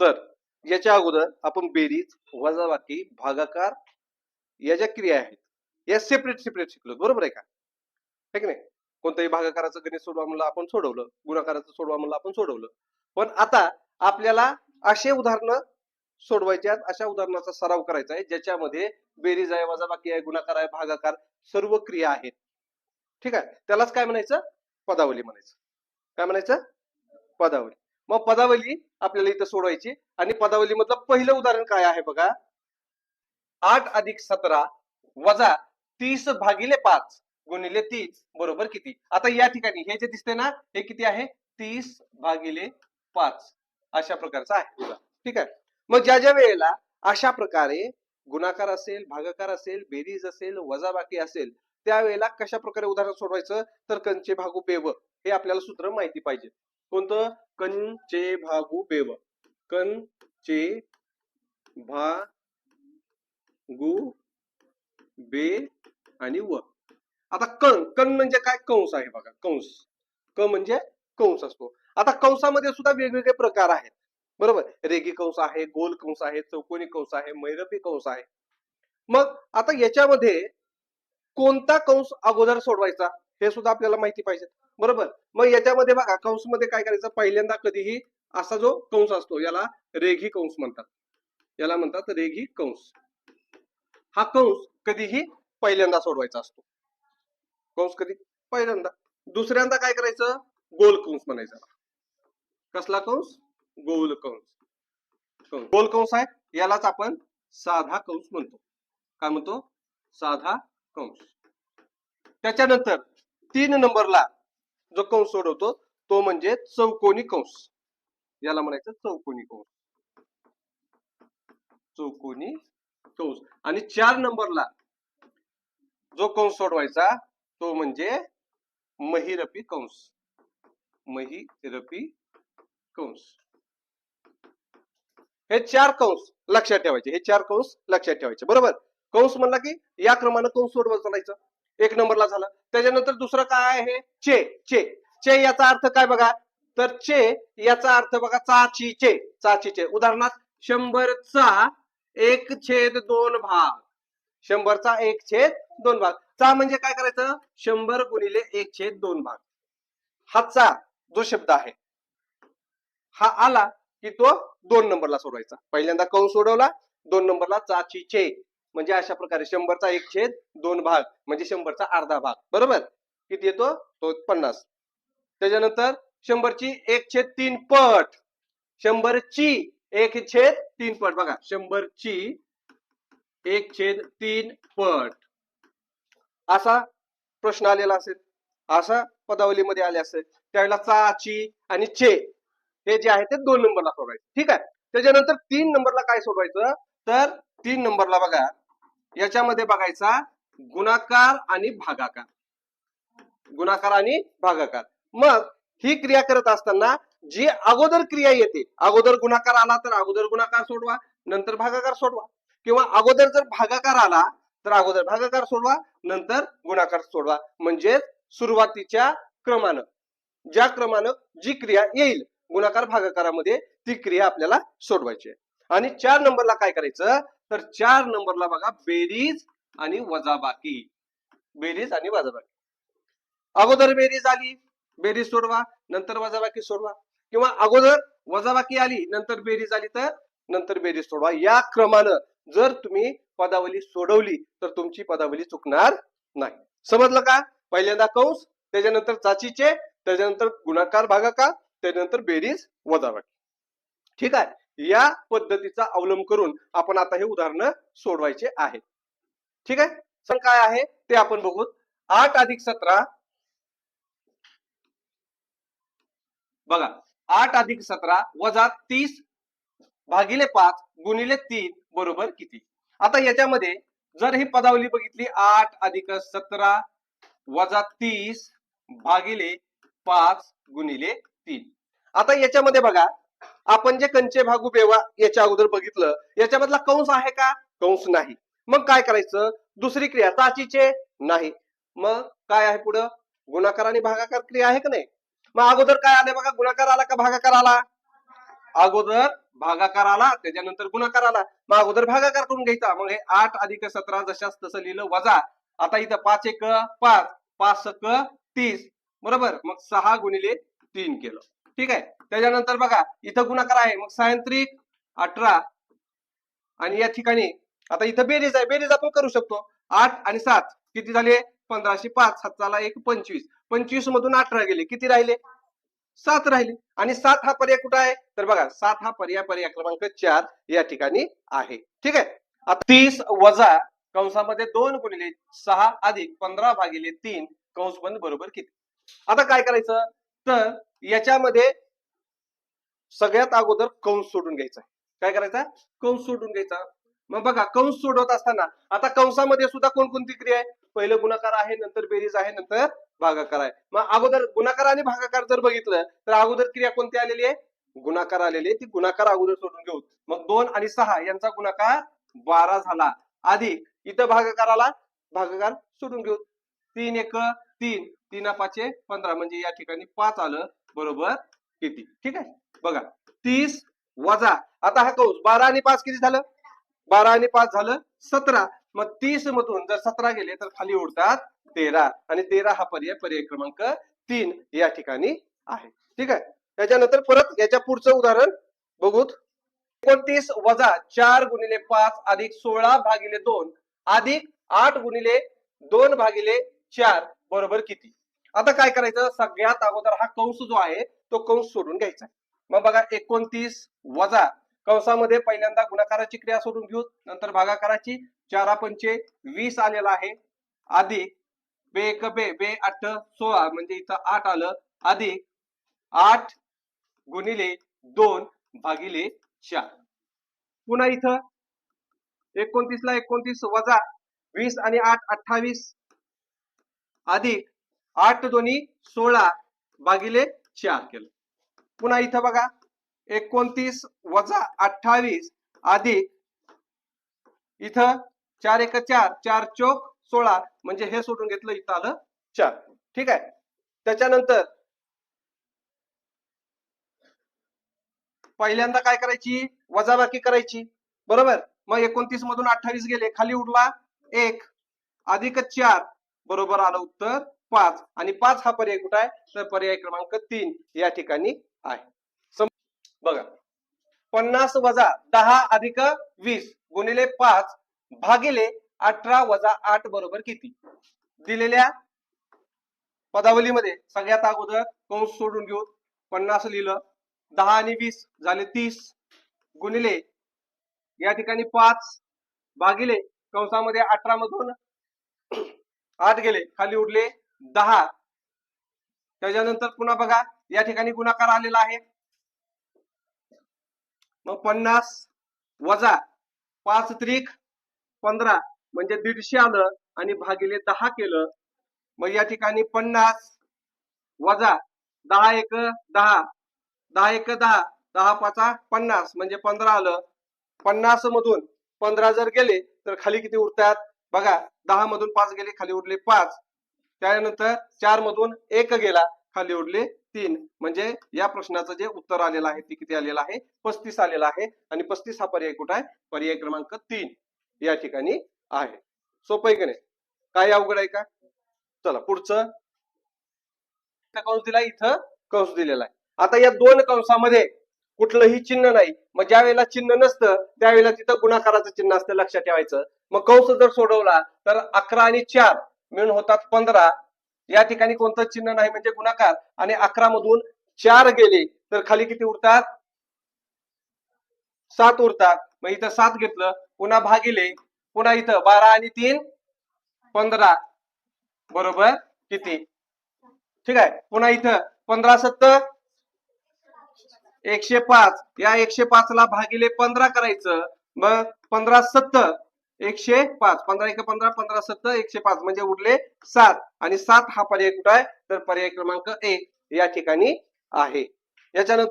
तर याच्या अगोदर आपण बेरीज वजाबाकी भागाकार या ज्या क्रिया आहेत या सेपरेट सेपरेट शिकलो बरोबर आहे का? ठीक नाही? कोणत्याही भागाकाराचं गणित सोडवा म्हणलं आपण सोडवलं. गुणाकाराचं सोडवा म्हणलं आपण सोडवलं. पण आता आपल्याला असे उदाहरणं सोडवायचे आहेत. अशा उदाहरणाचा सराव करायचा आहे ज्याच्यामध्ये बेरीज आहे वजाबाकी आहे गुणाकार आहे भागाकार सर्व क्रिया आहेत. ठीक आहे? त्यालाच काय म्हणायचं? पदावली म्हणायचं. काय म्हणायचं? पदावली. मग पदावली आपल्याला इथं सोडवायची. आणि पदावली मधलं पहिलं उदाहरण काय आहे बघा? आठ अधिक सतरा वजा तीस भागिले पाच गुणिले तीस. बरोबर किती? आता या ठिकाणी हे जे दिसते ना हे किती आहे? तीस भागिले पाच. अशा प्रकारचं आहे. ठीक आहे? मग ज्या ज्या वेळेला अशा प्रकारे गुणाकार असेल भागाकार असेल बेरीज असेल वजाबाकी असेल त्यावेळेला कशा प्रकारे उदाहरण सोडवायचं? तर कंचे भागू बेव हे आपल्याला सूत्र माहिती पाहिजे. कोणतं? कंचे भागू बेव. कंचे भागू बे आणि व. आता कण कण म्हणजे काय? कंस आहे बघा कंस. क म्हणजे कंस असतो. आता कंसामध्ये सुद्धा वेगवेगळे प्रकार आहेत. बरोबर? रेगी कंस आहे गोल कंस आहे चौकोनी कंस आहे मैरपी कंस आहे. मग आता याच्यामध्ये कोणता कंस अगोदर सोडवायचा? हे सुद्धा आपल्याला माहिती पाहिजे. बरोबर? मग याच्यामध्ये बघा कंसमध्ये काय करायचं? पहिल्यांदा कधीही असा जो कंस असतो याला रेघी कंस म्हणतात. याला म्हणतात रेघी कंस. हा कंस कधीही पहिल्यांदा सोडवायचा असतो. कंस कधी? पहिल्यांदा. दुसऱ्यांदा काय करायचं? गोल कंस म्हणायचा. कसला कंस? गोल कंस. कंस. गोल कंस आहे यालाच आपण साधा कंस म्हणतो. काय म्हणतो? साधा कंस. त्याच्यानंतर तीन नंबरला जो कंस सोडवतो तो म्हणजे चौकोनी कंस. याला म्हणायचं चौकोनी कंस. चौकोनी कंस. आणि चार नंबरला जो कंस सोडवायचा तो म्हणजे महिरपी कंस. महिरपी कंस. हे चार कंस लक्षात ठेवायचे. हे चार कंस लक्षात ठेवायचे. बरोबर? कंस म्हणला की या क्रमानं कंस सोडवत चालायचं एक नंबरला झालं. त्याच्यानंतर दुसरं काय आहे? चे चे. चे याचा अर्थ काय बघा? तर चे याचा अर्थ बघा चाची चे चाची चे. उदाहरणार्थ शंभरचा एक छेद दोन भाग. शंभरचा एक छेद दोन भाग. चा म्हणजे काय करायचं? शंभर गुणिले एक छेद दोन भाग. हा चा जो शब्द आहे हा आला की तो दोन नंबरला सोडवायचा. पहिल्यांदा कौन सोडवला? दोन नंबरला चाची चे. म्हणजे अशा प्रकारे शंभरचा एक छेद दोन भाग म्हणजे शंभरचा अर्धा भाग. बरोबर? किती येतो? तो पन्नास. त्याच्यानंतर शंभरची एक छेद तीन पट. शंभरची एक छेद तीन पट. बघा शंभरची एक छेद तीन पट. असा प्रश्न आलेला असेल. असा पदावलीमध्ये आले असेल. त्यावेळेला चाची आणि चे हे जे आहे ते दोन नंबरला सोडवायचे. ठीक आहे? त्याच्यानंतर तीन नंबरला काय सोडवायचं? तर तीन नंबरला बघा याच्यामध्ये बघायचा गुणाकार आणि भागाकार. गुणाकार आणि भागाकार. मग ही क्रिया करत असताना जी अगोदर क्रिया येते अगोदर गुणाकार आला तर अगोदर गुणाकार सोडवा नंतर भागाकार सोडवा. किंवा अगोदर जर भागाकार आला तर अगोदर भागाकार सोडवा नंतर गुणाकार सोडवा. म्हणजे सुरुवातीच्या क्रमानं. ज्या क्रमानं जी क्रिया येईल गुणाकार भागाकारामध्ये ती क्रिया आपल्याला सोडवायची आणि चार नंबरला काय करायचं? तर चार नंबरला बघा बेरीज आणि वजाबाकी. बेरीज आणि वजाबाकी. अगोदर बेरीज आली बेरीज सोडवा नंतर वजाबाकी सोडवा. किंवा अगोदर वजाबाकी आली नंतर बेरीज आली तर नंतर बेरीज सोडवा. या क्रमानं जर तुम्ही पदावली सोडवली तर तुमची पदावली चुकणार नाही. समजलं का? पहिल्यांदा कंस त्याच्यानंतर चाचीचे त्याच्यानंतर गुणाकार भागाकार त्याच्यानंतर बेरीज वजाबाकी. ठीक आहे? या पद्धतीचा अवलंब करून आपण आता हे उदाहरण सोडवायचे आहे ठीक आहे? सण काय आहे? ते आपण बघू आठ अधिक सतरा. बघा आठ अधिक सतरा वजा तीस भागिले पाच गुणिले तीन बरोबर किती? आता याच्यामध्ये जर ही पदावली बघितली आठ अधिक सतरा वजा तीस भागिले पाच गुणिले तीन. आता याच्यामध्ये बघा आपण जे कंचे भागू बेवा याच्या अगोदर बघितलं याच्यामधला कंस आहे का? कंस नाही. मग काय करायचं? दुसरी क्रिया चाचीचे नाही. मग काय आहे पुढं? गुणाकार आणि भागाकार क्रिया आहे का नाही? मग अगोदर काय आले बघा? गुणाकार आला का भागाकार आला? अगोदर भागाकार आला त्याच्यानंतर गुणाकार आला. मग अगोदर भागाकार करून घ्यायचा. मग हे आठ अधिक सतरा जशाच तसं लिहिलं वजा. आता इथं पाच एक पाच. पाच सक तीस. बरोबर? मग सहा गुणिले तीन केलं. ठीक आहे. त्याच्यानंतर बघा इथं गुणाकार आहे. मग सायंत्रिक अठरा आणि या ठिकाणी आता इथं बेरीज आहे. बेरीज आपण करू शकतो. आठ आणि सात किती झाले? पंधराशे पाच. सातला एक पंचवीस. पंचवीस मधून अठरा गेले. किती राहिले? सात राहिले. आणि सात हा पर्याय कुठं आहे? तर बघा सात हा पर्याय पर्याय क्रमांक चार या ठिकाणी आहे. ठीक आहे? आता तीस वजा कंसामध्ये दोन गुणिले सहा अधिक पंधरा भागिले तीन कंस बंद बरोबर किती? आता काय करायचं? तर याच्यामध्ये सगळ्यात अगोदर कंस सोडून घ्यायचा. काय करायचा? कंस सोडून घ्यायचा. मग बघा कंस सोडवत असताना आता कंसामध्ये सुद्धा कोणकोणती क्रिया आहे? पहिलं गुणाकार आहे नंतर बेरीज आहे नंतर भागाकार आहे. मग अगोदर गुणाकार आणि भागाकार जर बघितलं तर अगोदर क्रिया कोणती आलेली आहे? गुणाकार आलेली आहे. ती गुणाकार अगोदर सोडून घेऊ. मग दोन आणि सहा यांचा गुणाकार बारा झाला. अधिक इथं भागाकार आला भागाकार सोडून घेऊ. तीन एक तीन. तीन पाचे पंधरा म्हणजे या ठिकाणी पाच आलं बरोबर किती? ठीक आहे? बघा तीस वजा आता हा कौस बारा आणि पाच किती झालं? बारा आणि पाच झालं सतरा. मग तीस मधून जर सतरा गेले तर खाली उडतात तेरा. आणि तेरा हा पर्याय पर्याय क्रमांक तीन या ठिकाणी आहे. ठीक आहे? त्याच्यानंतर परत याच्या पुढचं उदाहरण बघूत. एकोणतीस वजा चार गुणिले पाच अधिक सोळा भागिले दोन अधिक आठ गुणिले दोन भागिले चार. बरोबर किती? आता काय करायचं? सगळ्यात अगोदर हा कंस जो आहे तो कंस सोडून घ्यायचा मग बघा एकोणतीस वजा कंसामध्ये पहिल्यांदा गुणाकाराची क्रिया सोडून घेऊ. नंतर भागाकाराची चारा पंचे वीस आलेला आहे. अधिक बे एक बे बे आठ सोळा म्हणजे इथं आठ आलं. अधिक आठ गुणिले दोन भागिले चार. पुन्हा इथं एकोणतीस ला एकोणतीस वजा वीस आणि आठ अठ्ठावीस. अधिक आठ दोन्ही सोळा भागिले चार केलं. पुन्हा इथं बघा एकोणतीस वजा अठ्ठावीस अधिक इथं चार एक चार चार चोक सोळा म्हणजे हे सोडून घेतलं इथं आलं चार. ठीक आहे? त्याच्यानंतर पहिल्यांदा काय करायची? वजाबाकी करायची. बरोबर? मग एकोणतीस मधून अठ्ठावीस गेले खाली उरला एक अधिक चार बरोबर आलं उत्तर पाच. आणि पाच हा पर्याय कुठं आहे? तर पर्याय क्रमांक तीन या ठिकाणी आहे. बघा. पन्नास वजा दहा अधिक वीस गुणिले पाच भागिले अठरा वजा आठ बरोबर किती? दिलेल्या पदावलीमध्ये सगळ्यात अगोदर कंस सोडून घेऊ. पन्नास लिहिलं. दहा आणि वीस झाले तीस गुणिले या ठिकाणी पाच भागिले कंसामध्ये अठरा मधून आठ गेले. खाली उडले दहा. त्याच्यानंतर पुन्हा बघा या ठिकाणी गुणाकार आलेला आहे. मग पन्नास वजा पाच त्रिक पंधरा म्हणजे दीडशे आलं आणि भागिले दहा केलं. मग या ठिकाणी पन्नास वजा दहा एक दहा. दहा एक दहा दहा पाचा पन्नास म्हणजे पंधरा आलं. पन्नास मधून पंधरा जर गेले तर खाली किती उरतात? बघा दहा मधून पाच गेले खाली उरले पाच. त्यानंतर चार मधून एक गेला खाली उडले तीन. म्हणजे या प्रश्नाचं जे उत्तर आलेलं आहे ते किती आलेलं आहे? पस्तीस आलेलं आहे. आणि पस्तीस हा पर्याय कुठं आहे? पर्याय क्रमांक तीन या ठिकाणी आहे. सोपं आहे की नाही? काय अवघड आहे का? चला पुढचं. कंस दिला इथं कंस दिलेला आहे. आता या दोन कंसामध्ये कुठलंही चिन्ह नाही. मग ज्या वेळेला चिन्ह नसतं त्यावेळेला तिथं गुणाकाराचं चिन्ह असतं लक्षात ठेवायचं. मग कंस जर सोडवला तर अकरा आणि चार मिळून होतात पंधरा. या ठिकाणी कोणतं चिन्ह नाही म्हणजे गुणाकार. आणि अकरा मधून चार गेले तर खाली किती उरतात? सात उरतात. मग इथं सात घेतलं पुन्हा भागिले. पुन्हा इथं बारा आणि तीन पंधरा. बरोबर? किती? ठीक आहे. पुन्हा इथं पंधरा सत्तर. एकशे पाच. या एकशे पाच ला भागिले पंधरा करायचं. मग पंधरा सत्तर. एकशे पाच. पंधरा एक पंधरा पंधरा सत्तर एकशे पाच म्हणजे उरले सात. आणि सात हा पर्याय कुठं आहे? तर पर्याय क्रमांक एक या ठिकाणी आहे. याच्यानंतर